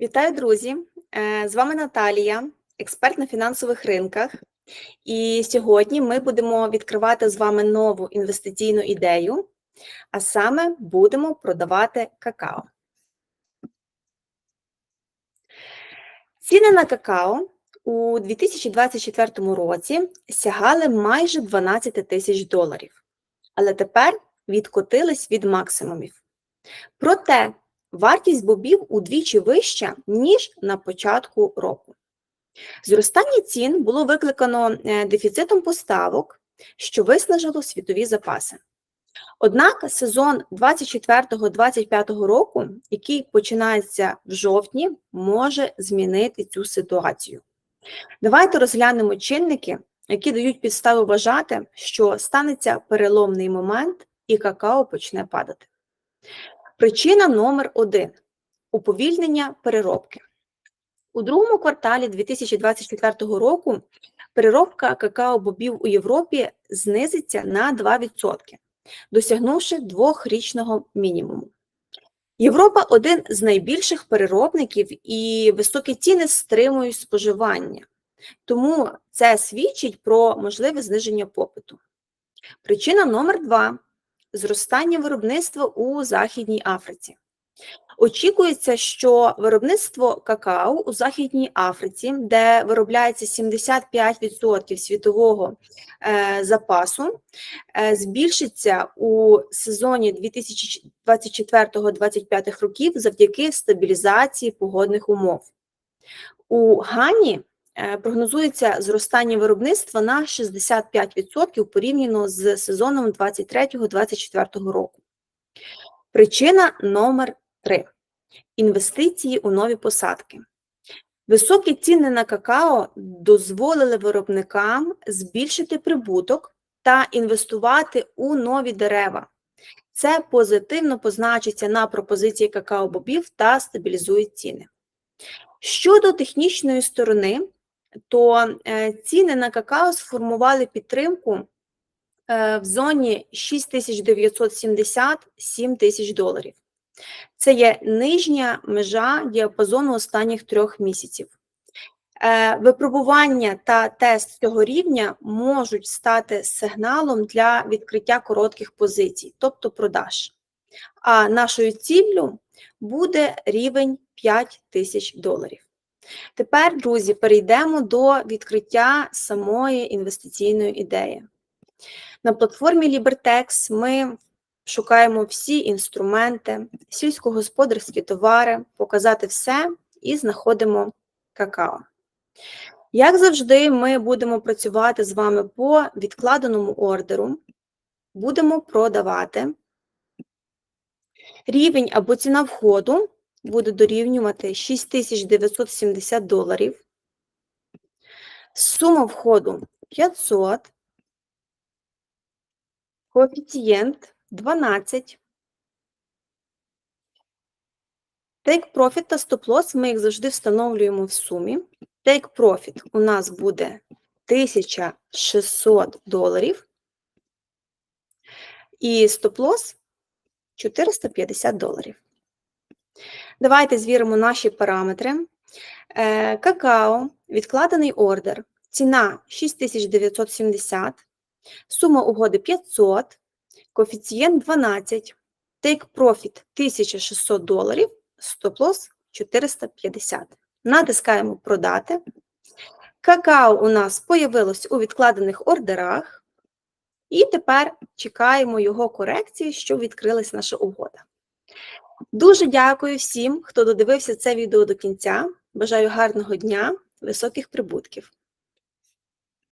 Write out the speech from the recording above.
Вітаю, друзі! Е, З вами Наталія, експерт на фінансових ринках. І сьогодні ми будемо відкривати з вами нову інвестиційну ідею, а саме будемо продавати какао. Ціни на какао у 2024 році сягали майже 12 тисяч доларів, але тепер відкотились від максимумів. Проте вартість бобів удвічі вища, ніж на початку року. Зростання цін було викликано е, дефіцитом поставок, що виснажило світові запаси. Однак сезон 24-25 року, який починається в жовтні, може змінити цю ситуацію. Давайте розглянемо чинники, які дають підстави вважати, що станеться переломний момент і какао почне падати. Причина номер один уповільнення переробки. У другому кварталі 2024 року переробка какао-бобів у Європі знизиться на 2%, досягнувши двохрічного мінімуму. Європа один з найбільших переробників і високі ціни стримують споживання, тому це свідчить про можливе зниження попиту. Причина номер два зростання виробництва у Західній Африці. Очікується, що виробництво какао у Західній Африці, де виробляється 75% світового е, запасу, е, збільшиться у сезоні 2024-2025 років завдяки стабілізації погодних умов. У Гані прогнозується зростання виробництва на 65% порівняно з сезоном 2023-2024 року. Причина номер 3. Інвестиції у нові посадки. Високі ціни на какао дозволили виробникам збільшити прибуток та інвестувати у нові дерева. Це позитивно позначиться на пропозиції какао-бобів та стабілізує ціни. Щодо технічної сторони, то е, ціни на какао сформували підтримку е, в зоні 6970-7 тисяч доларів. Це є нижня межа діапазону останніх трьох місяців. Е, випробування та тест цього рівня можуть стати сигналом для відкриття коротких позицій, тобто продаж. А нашою ціллю буде рівень 5 тисяч доларів. Тепер, друзі, перейдемо до відкриття самої інвестиційної ідеї. На платформі LiberTex ми шукаємо всі інструменти, сільськогосподарські товари, показати все і знаходимо какао. Як завжди, ми будемо працювати з вами по відкладеному ордеру, будемо продавати. Рівень або ціна входу буде дорівнювати 6970 доларів. Сума входу 500, коефіцієнт 12. Take Profit та Stop Loss ми їх завжди встановлюємо в сумі. Take Profit у нас буде 1600 доларів. І Stop Loss 450 доларів. Давайте звіримо наші параметри. Е, какао, відкладений ордер, ціна 6970, сума угоди 500, коефіцієнт 12, take profit 1600 доларів, стоп-лосс 450. Натискаємо продати. Какао у нас появилось у відкладених ордерах, і тепер чекаємо його корекції, щоб відкрилась наша угода. Дуже дякую всім, хто додивився це відео до кінця. Бажаю гарного дня, високих прибутків!